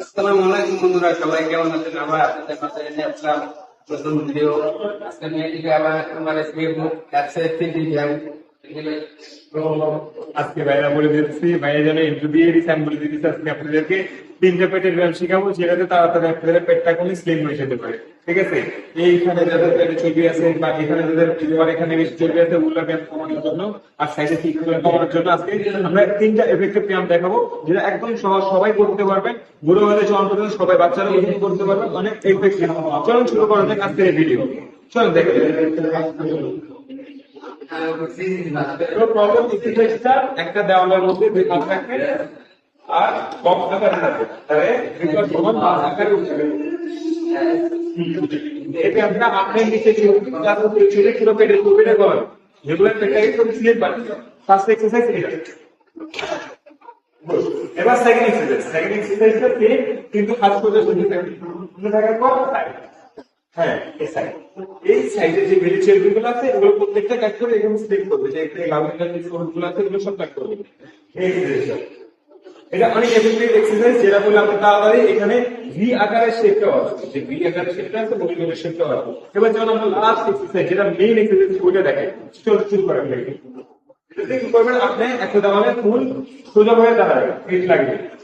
আসসালামু আলাইকুম বন্ধুরা, সবাই কেমন আছেন? আবার আপনাদের মাঝে নিয়ে আসলাম নতুন ভিডিও আজকে আমি আবার আমার ফেসবুক অ্যাপসে তিনটি আজকে বলে দিচ্ছি যেন দিয়ে বলে দিচ্ছি আজকে আপনাদেরকে তিনটা পেটের ব্যায়াম সেটাতে তাড়াতাড়ি আপনাদের পেটটা স্লিম হয়ে যেতে পারে। ঠিক আছে? এইখানে যাদের পেটে চর্বি আছে, বা এখানে যাদের লিভার এখানে বেশি চর্বি আছে ওগুলো ব্যায়াম কমানোর জন্য আর ঠিক কমানোর জন্য আজকে আমরা তিনটা এফেক্টিভ ব্যায়াম দেখাবো, যেটা একদম সহজ, সবাই করতে পারবেন। বুড়ো হলে চলন সবাই বাচ্চারা ওজন করতে পারবেন অনেক এফেক্টিভ চলুন শুরু করা যাক আজকের ভিডিও চলুন দেখে একটা দেওয়ালের মধ্যে দুই হাত আর বক্স আকারে রাখবে তাহলে সমান আকারে উঠবে আমরা আপনার নিচে যে যাতে ছোট ছোট পেটে কোভিডে করেন যেগুলো বাড়ে ফার্স্ট এক্সারসাইজ এটা। এবার সেকেন্ড এক্সারসাইজ সেকেন্ড এক্সারসাইজটা কিন্তু হাত সোজা সোজা থাকার পর হ্যাঁ এই যে চেয়ারগুলো আছে প্রত্যেকটা করে এখানে ফোনগুলো আছে এখানে ভি আকারের শেপটা হবে যে ভি আকারের শেপটা আছে ওই করে শেপটা হবে এবার যখন আমরা লাস্ট এক্সারসাইজ যেটা মেইন এক্সারসাইজ ওইটা দেখেন চল শুরু করেন দেখি। এটা কি করবেন আপনি একটা দাবালে ফুল সোজা হয়ে দাঁড়াবেন লাগবে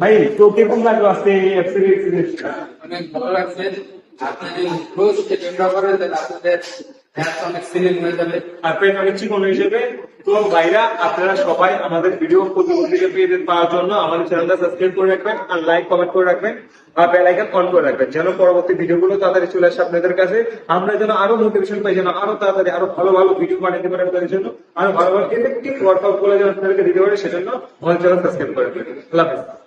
ভাই তো কীরকম লাগল আজকে অনেক ভালো লাগছে। আপনি রোজ করেন তাহলে আপনাদের তো ভাইরা আপনারা সবাই আমাদের ভিডিও প্রতিবন্ধীকে পেয়ে পাওয়ার জন্য আমাদের চ্যানেলটা সাবস্ক্রাইব করে রাখবেন আর লাইক কমেন্ট করে রাখবেন আর বেল আইকন অন করে রাখবেন যেন পরবর্তী ভিডিওগুলো তাড়াতাড়ি চলে আসে আপনাদের কাছে। আমরা যেন আরও মোটিভেশন পাই যেন আরও তাড়াতাড়ি আরও ভালো ভালো ভিডিও বানাতে পারি আপনাদের জন্য আরও ভালো ভালো ওয়ার্কআউটগুলো যেন আপনাদেরকে দিতে পারি সেজন্য আমাদের চ্যানেল সাবস্ক্রাইব করে রাখবেন। আল্লাহ হাফেজ।